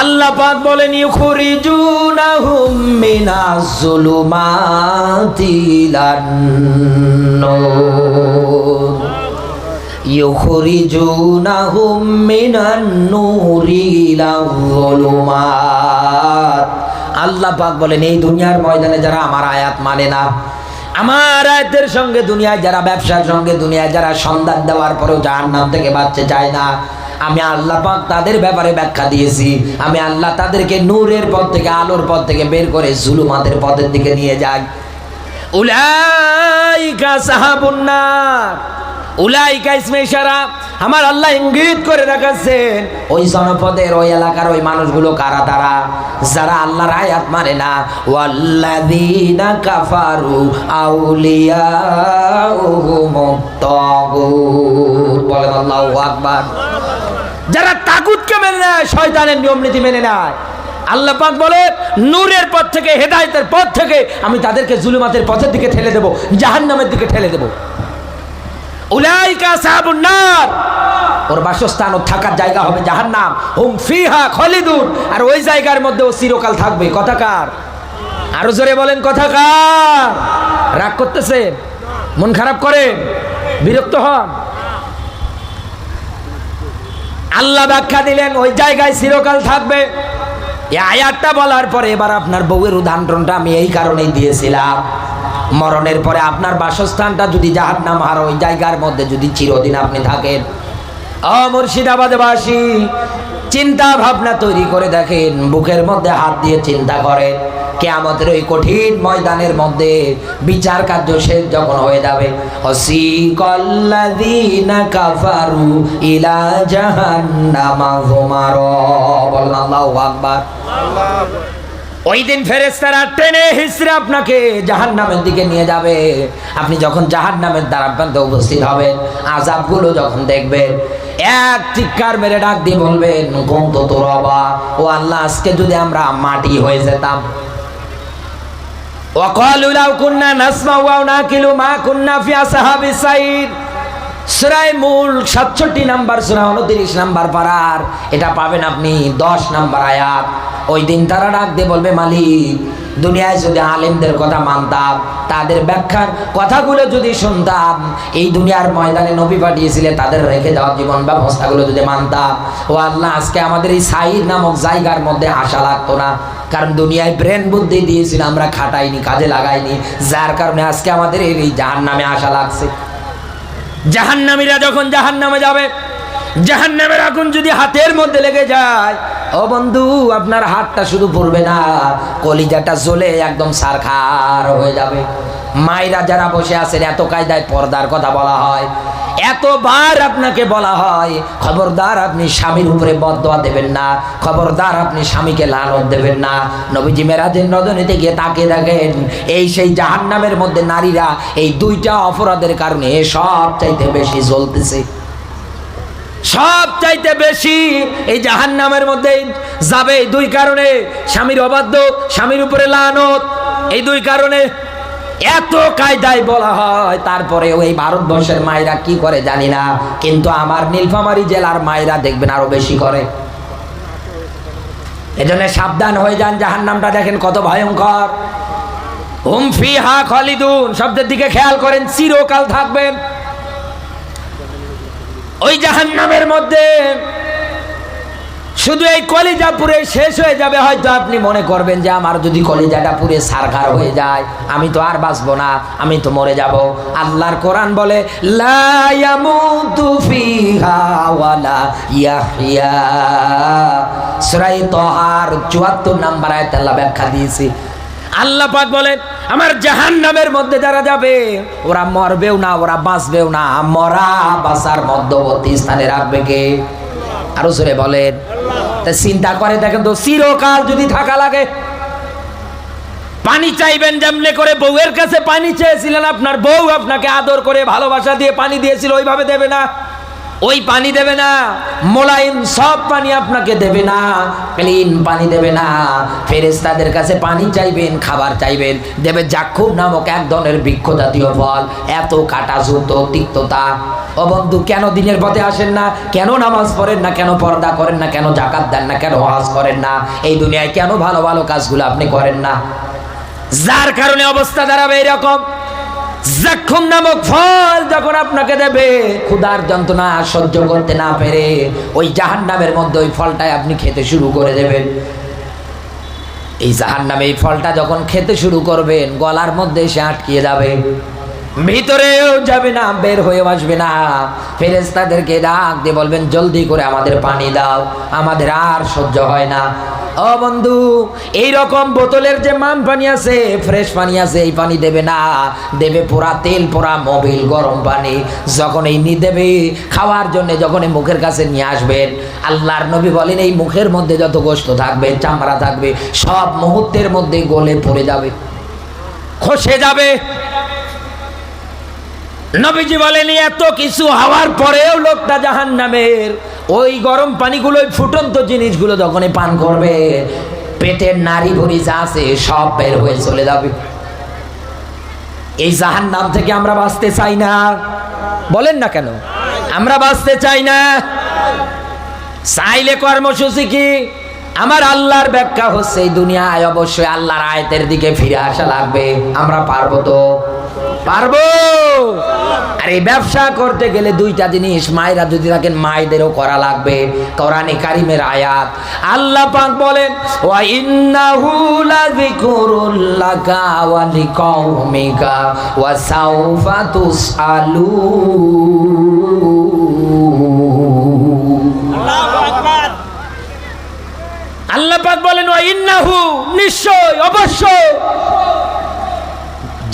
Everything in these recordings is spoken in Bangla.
আল্লাহ পাক বলেন ইউখরিজুনাহুম মিনাজ জুলুমাতি ইলান নূর। ইউখরিজুনাহুম মিনান নূরি ইলাল যুলুমাত আল্লাহ পাক বলেন, এই দুনিয়ার ময়দানে যারা আমার আয়াত মানে না, আমার আয়াতের সঙ্গে দুনিয়ায় যারা ব্যবসার সঙ্গে দুনিয়ায় যারা সন্ধান দেওয়ার পরেও জাহান্নাম থেকে বাঁচতে চায় না আমি আল্লাহ পাক তাদের ব্যাপারে ব্যাখ্যা দিয়েছি। আমি আল্লাহ তাদেরকে নূরের পথ থেকে, আলোর পথ থেকে বের করে জুলুমাতের পথের দিকে নিয়ে যাই। উলাইকা সাহাবুন্নার, উলাইকা ইসমে ইশারা, আমার আল্লাহ ইঙ্গিত করে রাখাচ্ছেন ওই জনপদের, ওই এলাকার ওই মানুষগুলো কারা তারা? যারা আল্লাহর আয়াত মানে না, ওয়াল্লাযীনা কাফারু আউলিয়াউহুমুত তাগুত। বলেন আল্লাহু আকবার। মেনে নেয় শয়তানের নিয়ম নীতি মেনে নেয়। আল্লাহ বলে, নূরের পথ থেকে, হেদায়তের পথ থেকে আমি তাদেরকে জুলুমাতের পথের দিকে ঠেলে দেব, জাহান্নামের দিকে ঠেলে দেব। উলাইকা ওর বাসস্থান ও থাকার জায়গা হবে জাহান্নাম। হুম ফিহা খলিদুন। আর ওই জায়গার মধ্যে ও চিরকাল থাকবে। কথাকার আরও জোরে বলেন কথাকার রাগ করতেছে মন খারাপ করেন? বিরক্ত হন? আল্লাহ ব্যাখ্যা দিলেন, ওই জায়গায় চিরকাল থাকবে। আয়াতটা বলার পরে এবার আপনার বউয়ের উদাহরণটা আমি এই কারণেই দিয়েছিলাম। মরণের পরে আপনার বাসস্থানটা যদি জাহার নাম আর ওই জায়গার মধ্যে যদি চিরদিন আপনি থাকেন। ও মুর্শিদাবাদবাসী চিন্তা ভাবনা তৈরি করে দেখেন, বুকের মধ্যে হাত দিয়ে চিন্তা করে কে আমাদের ওই কঠিন ময়দানের মধ্যে বিচার কার্য শেষ যখন হয়ে যাবে। কাফারু ইলা জাহান্নামা যুমারা বলেন আল্লাহু আকবার। ওই দিন ফেরেস্তারা টেনে হিসড়ে আপনাকে জাহান নামের দিকে নিয়ে যাবে। আপনি যখন জাহান নামের দ্বারাপ্রান্তে উপস্থিত হবেন আজাবগুলো যখন দেখবেন, এক চিৎকার মেরে ডাক দিয়ে বলবেন তো তোর অবা ও আল্লাহ, আজকে যদি আমরা মাটি হয়ে যেতাম। ওয়াকালু লাউ কুন্না নাসমাউ ওয়া নাকিলু মা কুন্না ফি আসহাবিস সাইদ। সুরায় মূল সাতষট্টি নাম্বার সুরা উনত্রিশ নাম্বার পাড়ার। এটা পাবেন আপনি দশ নাম্বার আয়াত। ওই দিন তারা ডাক দিয়ে বলবে, মালিক, দুনিয়ায় যদি আলেমদের কথা মানতাম, তাদের ব্যাখ্যার কথাগুলো যদি শুনতাম, এই দুনিয়ার ময়দানে নবী পাঠিয়েছিলে, তাদের রেখে যাওয়া জীবন ব্যবস্থাগুলো যদি মানতাম, ও আল্লাহ, আজকে আমাদের এই সাইর নামক জায়গার মধ্যে আশা লাগতো না। কারণ দুনিয়ায় ব্রেন বুদ্ধি দিয়েছিল, আমরা খাটাইনি, কাজে লাগাইনি। যার কারণে আজকে আমাদের এই জাহান নামে আশা লাগছে। জাহান্নামীরা যখন জাহান্নামে যাবে, জাহান্নামের আগুন যদি হাতের মধ্যে লেগে যায়, ও বন্ধু, আপনার হাতটা শুধু পড়বে না, কলিজাটা জ্বলে একদম সারখার হয়ে যাবে। মায়েরা যারা বসে আছেন, এত কায়দায় পর্দার কথা বলা হয়। এতবার আপনাকে বলা হয়, খবরদার আপনি স্বামীর উপরে বদয়া দেবেন না, খবরদার আপনি স্বামীকে লালত দেবেন না। নবীজি মেরাজের নদনীতে গিয়ে তাকে দেখেন, এই সেই জাহান্নামের মধ্যে নারীরা এই দুইটা অপরাধের কারণে সব চাইতে বেশি জ্বলতেছে। সব চাইতে বেশি এই জাহান নামের মধ্যে যাবে এই দুই কারণে, স্বামীর অবাধ্য, স্বামীর উপরে লানত। এই দুই কারণে এত কায়দায় বলা হয় তারপরে ওই ভারতবর্ষের মায়েরা কি করে জানি না, কিন্তু আমার নীলফামারী জেলার মায়েরা দেখবেন আরও বেশি করে। এজন্য সাবধান হয়ে যান জাহান নামটা দেখেন কত ভয়ঙ্কর। হুম ফি হা খালিদুন, শব্দের দিকে খেয়াল করেন, চিরকাল থাকবেন। ওই জাহান নামের মধ্যে শুধু এই কলিজা পুরে শেষ হয়ে যাবে, হয়তো আপনি মনে করবেন যে আমার যদি কলিজাটা পুরে সারখার হয়ে যায়, আমি তো আর বাঁচবো না, আমি তো মরে যাব। আল্লাহর কোরআন বলে, লা ইয়ামুতু ফিহা ওয়ালা ইয়াহইয়া। সূরা তাহার 74 নাম্বার আয়াত আল্লাহ ব্যাখ্যা দিয়েছে। আল্লাহ বলেন আমার জাহান নামের মধ্যে যারা যাবে, ওরা মরবেও না, ওরা বাঁচবেও না, মরা বাঁচার মধ্যবর্তী স্থানে রাখবে কে? আরও জোরে বলেন। তা চিন্তা করে দেখেন তো, চিরকাল যদি থাকা লাগে। পানি চাইবেন যেমনি করে বউয়ের কাছে পানি চেয়েছিলেন, আপনার বউ আপনাকে আদর করে ভালোবাসা দিয়ে পানি দিয়েছিল, ওইভাবে দেবে না। ওই পানি দেবে না, মোলায়েম সব পানি আপনাকে দেবে না, ক্লিন পানি দেবে না। ফেরেস্তাদের কাছে পানি চাইবেন, খাবার চাইবেন। দেবে জাক্ষুব নামক এক ধরনের বৃক্ষ জাতীয় ফল। এত কাটা জুত তিক্ততা। ও বন্ধু, কেন দিনের পথে আসেন না? কেন নামাজ পড়েন না? কেন পর্দা করেন না? কেন জাকাত দেন না? কেন হজ করেন না? এই দুনিয়ায় কেন ভালো ভালো কাজগুলো আপনি করেন না? যার কারণে অবস্থা দাঁড়াবে এরকম। জাক্ষুম নামক ফল যখন আপনাকে দেবে, ক্ষুধার যন্ত্রণা সহ্য করতে না পেরে ওই জাহান নামের মধ্যে ওই ফলটাই আপনি খেতে শুরু করে দেবেন। এই জাহান নামে এই ফলটা যখন খেতে শুরু করবেন, গলার মধ্যে এসে আটকিয়ে যাবে। ভিতরেও যাবে না, বের হয়ে আসবে না। ফেরেস্তাদেরকে ডাক দিয়ে বলবেন, জলদি করে আমাদের পানি দাও, আমাদের আর সহ্য হয় না। ও বন্ধু এই রকম বোতলের যে মান পানি আছে, ফ্রেশ পানি আছে, এই পানি দেবে না। দেবে পোড়া তেল পোড়া মোবিল, গরম পানি। যখন এই নি দেবে, খাওয়ার জন্য যখন এই মুখের কাছে নিয়ে আসবেন, আল্লাহর নবী বলেন, এই মুখের মধ্যে যত গোস্ত থাকবে, চামড়া থাকবে, সব মুহূর্তের মধ্যে গলে পড়ে যাবে। খসে যাবে। নবীজি বলেন, এত কিছু হওয়ার পরেও লোকটা জাহান নামের ওই গরম পানিগুলো, ওই ফুটন্ত জিনিসগুলো যখনই পান করবে, পেটের নারী ভরি যা আছে সব বের হয়ে চলে যাবে। এই জাহান নাম থেকে আমরা বাঁচতে চাই না। বলেন না কেন? আমরা বাঁচতে চাই না। চাইলে কর্মসূচি কি? আমার আল্লাহর ব্যাখ্যা হচ্ছে, এই দুনিয়ায় অবশ্যই আল্লাহর আয়তের দিকে ফিরে আসা লাগবে। আমরা পারব তো? পারব? আর এই ব্যবসা করতে গেলে দুইটা জিনিস মায়েরা যদি থাকেন মায়েদেরও করা লাগবে। কোরআনে কারিমের আয়াত। আল্লাহ পাক বলেন, ওয়া ইন্নাহু লাযিকরুল লাকা ওয়া লিকাউমিকা ওয়া সাউফা তুসআলুন। আল্লাহ পাক বলেন, ওয়া ইন্নাহু, নিশ্চয়, অবশ্যই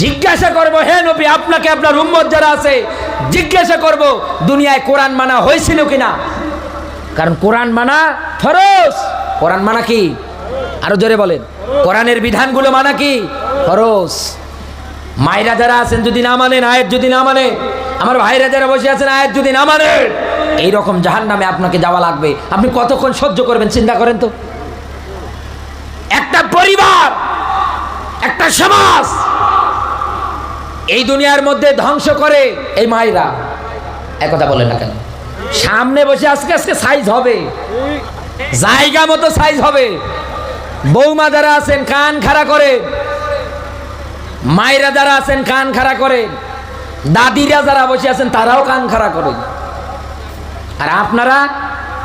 জিজ্ঞাসা করব, হে নবী, আপনাকে আপনার উম্মত যারা আছে, জিজ্ঞাসা করব, দুনিয়ায় কোরআন মানা হয়েছিল কিনা? কারণ কোরআন মানা ফরজ। কোরআন মানা কি? আরও জোরে বলেন। কোরআনের বিধানগুলো মানা কি? ফরজ। মায়েরা যারা আছেন যদি না মানেন আয়ের যদি না মানে আমার ভাইরা যারা বসে আছেন আয়ের যদি না মানে এইরকম জাহান নামে আপনাকে যাওয়া লাগবে। আপনি কতক্ষণ সহ্য করবেন, চিন্তা করেন তো? একটা পরিবার, একটা সমাজ এই দুনিয়ার মধ্যে ধ্বংস করে এই মায়েরা। একথা বলেন না কেন? সামনে বসে আজকে আজকে সাইজ হবে। জায়গা মতো সাইজ হবে। বৌমা যারা আছেন, কান খাড়া করে। মায়েরা যারা আছেন, কান খাড়া করে। দাদিরা যারা বসে আছেন, তারাও কান খাড়া করে। আর আপনারা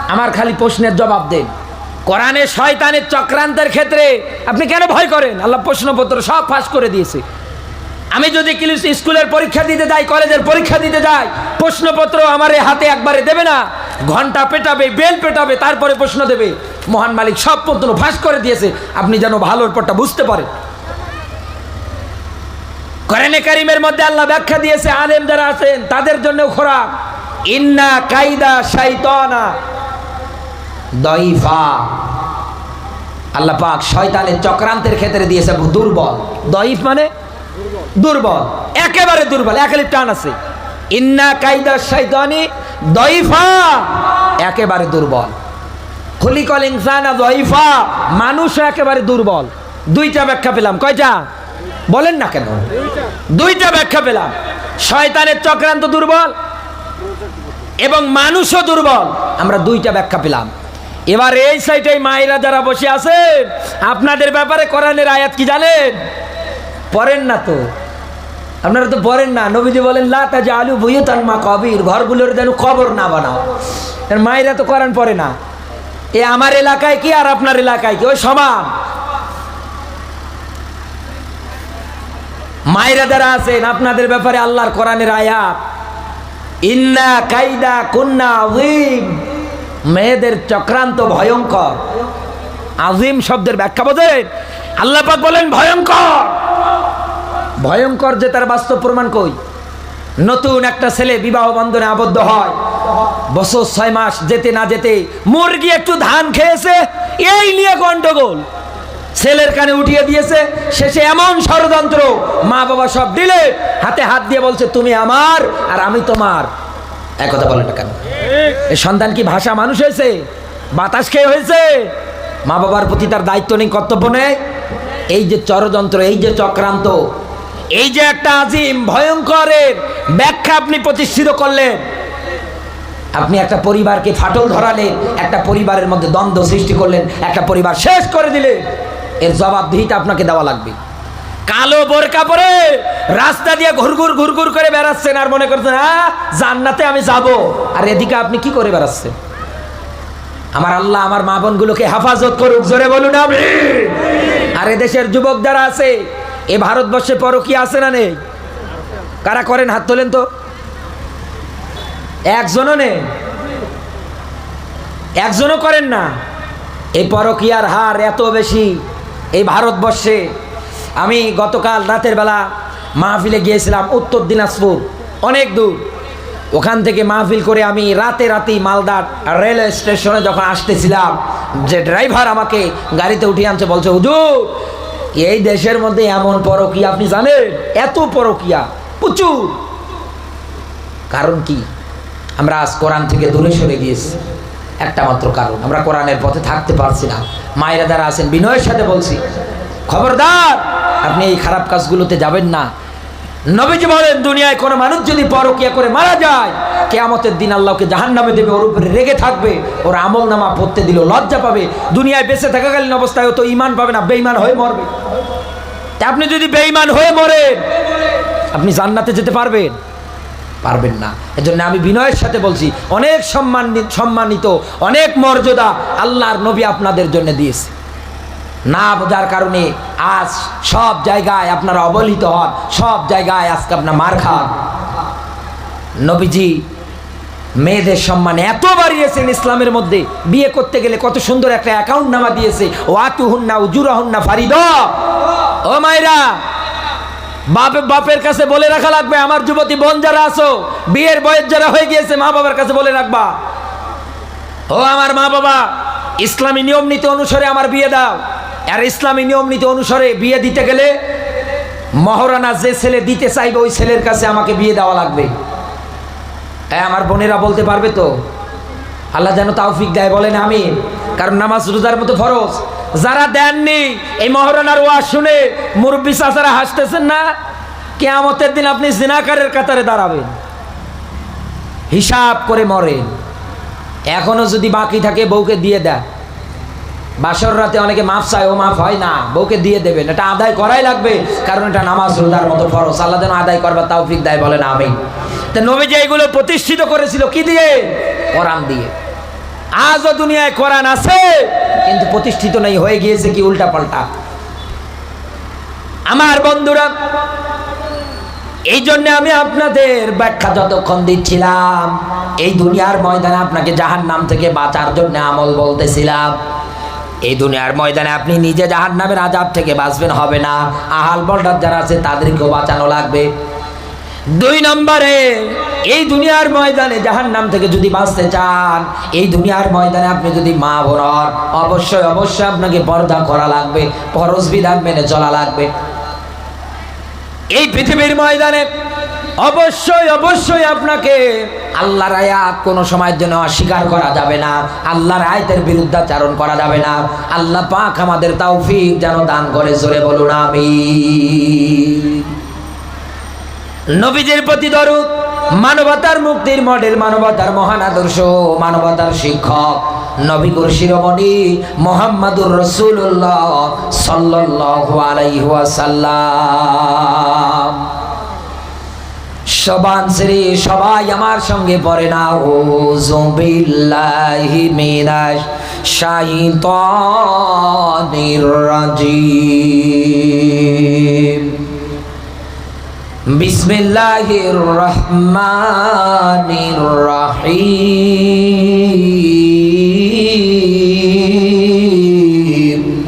আমার খালি প্রশ্নের জবাব দেন। কোরআনে শয়তানের চক্রান্তের ক্ষেত্রে আপনি কেন ভয় করেন? আল্লাহ প্রশ্নপত্র সব ফাঁস করে দিয়েছে। আমি যদি স্কুলের পরীক্ষা দিতে যাই, কলেজের পরীক্ষা দিতে যাই, প্রশ্নপত্র আমার হাতে একবারে দেবে না, ঘণ্টা পেটাবে, বেল পেটাবে, তারপরে প্রশ্ন দেবে। মহান মালিক সব পত্র ফাঁস করে দিয়েছে, আপনি যেন ভালোর পরটা বুঝতে পারেন। কোরআনে কারিমের মধ্যে আল্লাহ ব্যাখ্যা দিয়েছে, আলেম যারা আছেন, তাদের জন্য খোরাক। ইন্না কাইদা শাইতানা দইফা। আল্লাহ পাক শয়তানের চক্রান্তের ক্ষেত্রে দিয়েছে, দুর্বল। দইফ মানে? দুর্বল, একেবারে দুর্বল একালি টান আছে। ইন্না কাইদা শৈতানি দইফা একেবারে দুর্বল। খুলিকল ইনসানা দইফা মানুষ একেবারে দুর্বল। দুইটা ব্যাখ্যা পেলাম। কয়টা? বলেন না কেন? দুইটা ব্যাখ্যা পেলাম। শয়তানের চক্রান্ত দুর্বল এবং মানুষও দুর্বল। আমরা দুইটা ব্যাখ্যা পেলাম। এবার এই সাইডে মায়েরা যারা বসে আছেন, আপনাদের ব্যাপারে কোরআনের আয়াত কি জানেন? পড়েন না তো। আপনারা তো পড়েন না, নবীজি বলেন লাতা যে আলু বুয়ুতান মা কবির ঘরগুলোর যেন কবর না বানাও। এর মায়েরা তো কোরআন পড়ে না। এ আমার এলাকায় কি আর আপনার এলাকায় কি? ওই সমান। মায়েরা যারা আছেন, আপনাদের ব্যাপারে আল্লাহর কোরআনের আয়াত। ইন্না কাইদা কুন্না উইম মেয়েদের চক্রান্ত ভয়ঙ্কর। আজিম শব্দের ব্যাখ্যা বোঝেন? আল্লাহ পাক বলেন, ভয়ঙ্কর ভয়ঙ্কর যে তার বাস্তব প্রমাণ কই? নতুন একটা ছেলে বিবাহ বন্ধনে আবদ্ধ হয়। বছর ছয় মাস যেতে না যেতে মুরগি একটু ধান খেয়েছে, এই নিয়ে গন্ডগোল। ছেলের কানে উঠিয়ে দিয়েছে, শেষে এমন ষড়যন্ত্র। মা বাবা সব দিলে, হাতে হাত দিয়ে বলছে, তুমি আমার আর আমি তোমার। এক কথা বলেন কেন? এই সন্তান কি ভাষা মানুষ হয়েছে? বাতাস খেয়ে হয়েছে? মা বাবার প্রতি তার দায়িত্ব নেই, কর্তব্য নেই? এই যে চরযন্ত্র এই যে চক্রান্ত এই যে একটা আজিম ভয়ঙ্করের ব্যাখ্যা আপনি প্রতিষ্ঠিত করলেন। আপনি একটা পরিবারকে ফাটল ধরালেন, একটা পরিবারের মধ্যে দ্বন্দ্ব সৃষ্টি করলেন, একটা পরিবার শেষ করে দিলেন। এর জবাবদিহিতা আপনাকে দেওয়া লাগবে। কালো বোরকা পরে রাস্তা দিয়ে ঘুরঘুর ঘুরঘুর করে বেড়াচ্ছেন আর মনে করছেন হ্যাঁ জান্নাতে আমি যাব। আর এদিকে আপনি কি করে বেড়াচ্ছেন? আমার আল্লাহ আমার মা বোনগুলোকে হেফাজত করুক, জোরে বলুন আমি আর এদেশের যুবক যারা আছে এ ভারতবর্ষে পরকি আছে না নেই? কারা করেন? হাত তোলেন তো। একজনও নেই। একজনও করেন না। এই পরকিয়ার হার এত বেশি এই ভারতবর্ষে। আমি গতকাল রাতের বেলা মাহফিলে গিয়েছিলাম, উত্তর দিনাজপুর, অনেক দূর। ওখান থেকে মাহফিল করে আমি রাতে রাতেই মালদা রেলওয়ে স্টেশনে যখন আসতেছিলাম, যে ড্রাইভার আমাকে গাড়িতে উঠিয়ে আনছে, বলছে, হুজুর এই দেশের মধ্যে এমন পরকিয়া, আপনি জানেন? এত পরকিয়া, প্রচুর। কারণ কি? আমরা আজ কোরআন থেকে দূরে সরে গিয়েছি। একটা মাত্র কারণ, আমরা কোরআনের পথে থাকতে পারছি না। মায়েরা যারা আছেন, বিনয়ের সাথে বলছি, খবরদার, আপনি এই খারাপ কাজগুলোতে যাবেন না। নবীজি বলেন, দুনিয়ায় কোনো মানুষ যদি পরকিয়া করে মারা যায়, কেয়ামতের দিন আল্লাহকে জাহান নামে দেবে, ওর উপরে রেগে থাকবে, ওর আমল নামা পড়তে দিল লজ্জা পাবে। দুনিয়ায় বেঁচে থাকাকালীন অবস্থায় তো ইমান পাবে না বেইমান হয়ে মরবে। তা আপনি যদি বেইমান হয়ে মরেন, আপনি জান্নাতে যেতে পারবেন? পারবেন না। এজন্য আমি বিনয়ের সাথে বলছি, অনেক সম্মান সম্মানিত, অনেক মর্যাদা আল্লাহর নবী আপনাদের জন্য দিয়েছে। না বোঝার কারণে আজ সব জায়গায় আপনারা অবহেলিত হন, সব জায়গায় আজকে আপনার মার খান। নবীজি মেয়েদের সম্মান এত বাড়িয়েছেন ইসলামের মধ্যে, বিয়ে করতে গেলে কত সুন্দর একটা অ্যাকাউন্ট নামা দিয়েছে ওয়াতু হুন্না উজুরা হুন্না ফারিদ। ও মায়েরা, বাপে, বাপের কাছে বলে রাখা লাগবে, আমার যুবতী বোন যারা আছো, বিয়ের বয়স যারা হয়ে গিয়েছে, মা বাবার কাছে বলে রাখবা। ও আমার মা বাবা, ইসলামী নিয়ম নীতি অনুসারে আমার বিয়ে দাও। আর ইসলামী নিয়ম নীতি অনুসারে বিয়ে দিতে গেলে মহারানা যে ছেলে দিতে চাইবে, ওই ছেলের কাছে আমাকে বিয়ে দেওয়া লাগবে। হ্যাঁ আমার বোনেরা বলতে পারবে তো, আল্লাহ যেন তাওফিক দেয়, বলেন আমি কারণ নামাজ রোজার মতো ফরজ। যারা দেননি, এই মহারানার ওয়াজ শুনে মুরব্বী চাচারা হাসতেছেন না? কেয়ামতের দিন আপনি জিনাকারের কাতারে দাঁড়াবেন। হিসাব করে মরেন। এখনও যদি বাকি থাকে, বউকে দিয়ে দেয় বাসর রাতে অনেকে মাফ চায়, ও মাফ হয় না, বউকে দিয়ে দেবেন। এটা আদায় করাই লাগবে, কারণ এটা নামাজ, রোজার মতো ফরজ। আল্লাহ যেন আদায় করবার তৌফিক দেয়, বলেন আমি তা নবী যে এইগুলো প্রতিষ্ঠিত করেছিল কি দিয়ে? কোরআন দিয়ে। আজও দুনিয়ায় কোরআন আছে, কিন্তু প্রতিষ্ঠিত নেই, হয়ে গিয়েছে কি উল্টা পাল্টা আমার বন্ধুরা, এই জন্য আমি আপনাদের ব্যাখ্যা যতক্ষণ দিচ্ছিলাম, এই দুনিয়ার ময়দানে আপনাকে জাহান নাম থেকে বাঁচার জন্য আমল বলতেছিলাম। এই দুনিয়ার ময়দানে আপনি নিজে জাহান নামের আজাব থেকে বাঁচবেন, হবে না। আহাল বল্ডার যারা আছে, তাদেরকেও বাঁচানো লাগবে। দুই নম্বরে, এই দুনিয়ার ময়দানে জাহান নাম থেকে যদি বাঁচতে চান, এই দুনিয়ার ময়দানে আপনি যদি মা বোনর অবশ্যই অবশ্যই আপনাকে পর্দা করা লাগবে, পরশ বিধান মেনে চলা লাগবে। এই পৃথিবীর ময়দানে অবশ্যই অবশ্যই আপনাকে আল্লাহর আয়াত কোনো সময়ের জন্য অস্বীকার করা যাবে না। আল্লাহর আয়াতের বিরুদ্ধাচারণ করা যাবে না। আল্লাহ পাক আমাদের তৌফিক যেন দান করে, জোরে বলুন আমি নবীদের প্রতি দরুদ, মানবতার মুক্তির মডেল, মানবতার মহান আদর্শ, মানবতার শিক্ষক, নবীগুর শিরোমণি মোহাম্মদুর রসুল্লাহ সাল্লাল্লাহু আলাইহি ওয়াসাল্লাম। সবান শ্রী সবাই আমার সঙ্গে পড়ে না। ও জুবিল্লাহি মিনাশ শাইতানির রাজিম। বিসমিল্লাহির রহমানির রহিম।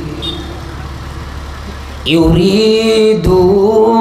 ইউরি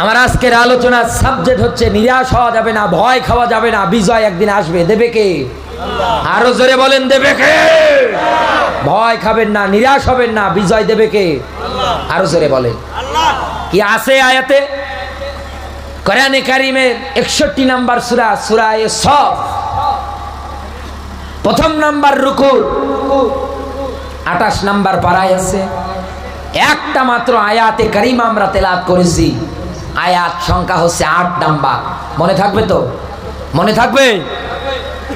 আমার আজকের আলোচনার সাবজেক্ট হচ্ছে, নিরাশ হওয়া যাবে না, ভয় খাওয়া যাবে না, বিজয় একদিন আসবে। দেবে কে? আরও জোরে বলেন, দেবে কে? ভয় খাবেন না, নিরাশ হবেন না, বিজয় দেবে কে? আরও জোরে বলেন। কি আছে আয়াতে? কোরআনে কারিমের একষট্টি নাম্বার সুরা, সুরায় সফ। প্রথম নাম্বার রুকুর আঠাশ নাম্বার পাড়ায় আছে। একটা মাত্র আয়াতে কারিমা আমরা তেলাত করেছি। আয়াত সংখ্যা হচ্ছে আট নাম্বার। মনে থাকবে তো? মনে থাকবে?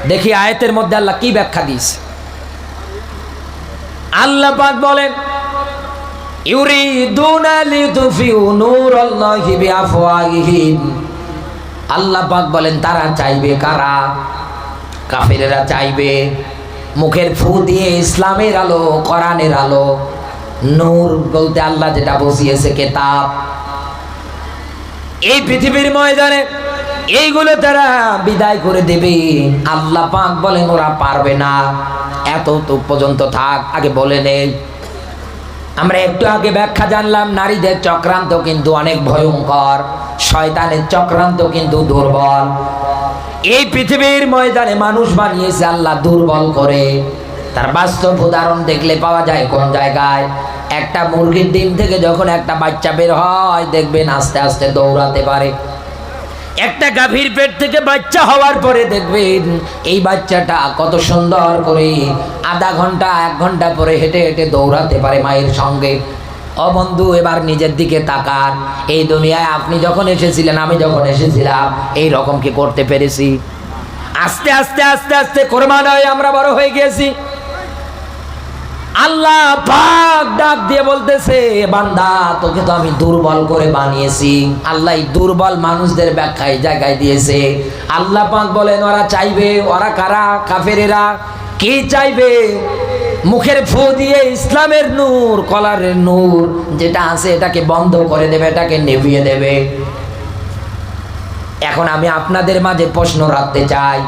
দেখি আয়াতের মধ্যে আল্লাহ কি ব্যাখ্যা দিয়েছে। আল্লাহ পাক বলেন আল্লাহ পাক বলেন, তারা চাইবে কারা? কাফেরেরা চাইবে মুখের ফু দিয়ে ইসলামের আলো, কোরআনের আলো। নূর বলতে আল্লাহ যেটা বসিয়েছে কেতাব। এই পৃথিবীর ময়দানে এইগুলো তারা বিদায় করে দেবে। আল্লাহ পাক বলেন, ওরা পারবে না। এত তো পর্যন্ত থাক, আগে বলে নেই আমরা একটু আগে ব্যাখ্যা জানলাম, নারীদের চক্রান্ত কিন্তু অনেক ভয়ঙ্কর, শয়তানের চক্রান্ত কিন্তু দুর্বল। এই পৃথিবীর ময়দানে মানুষ বানিয়েছে আল্লাহ দুর্বল করে। তার বাস্তব উদাহরণ দেখলে পাওয়া যায় কোন জায়গায়? একটা মুরগির ডিম থেকে যখন একটা বাচ্চা বের হয়, দেখবেন আস্তে আস্তে দৌড়াতে পারে। একটা গাভীর পেট থেকে বাচ্চা হওয়ার পরে দেখবেন এই বাচ্চাটা কত সুন্দর করে আধা ঘণ্টা, এক ঘণ্টা পরে হেঁটে হেঁটে দৌড়াতে পারে মায়ের সঙ্গে। ও বন্ধু, এবার নিজের দিকে তাকান। এই দুনিয়ায় আপনি যখন এসেছিলেন, আমি যখন এসেছিলাম, এই রকম কি করতে পেরেছি? আস্তে আস্তে আস্তে আস্তে, কোরবান হয়ে আমরা বড় হয়ে গিয়েছি। আল্লাহ পাক ডাক দিয়ে বলতেছে, বান্দা, তোকে তো আমি দুর্বল করে বানিয়েছি। আল্লাহ দুর্বল মানুষদের ব্যাখ্যা এই জায়গায় দিয়েছে। আল্লাহ পাক বলেন, ওরা চাইবে, ওরা কারা? কাফেরেরা কি চাইবে? মুখের ফু দিয়ে ইসলামের নূর, কলারের নূর যেটা আছে এটাকে বন্ধ করে দেবে, এটাকে নেভিয়ে দেবে। এখন আমি আপনাদের মাঝে প্রশ্ন রাখতে চাই।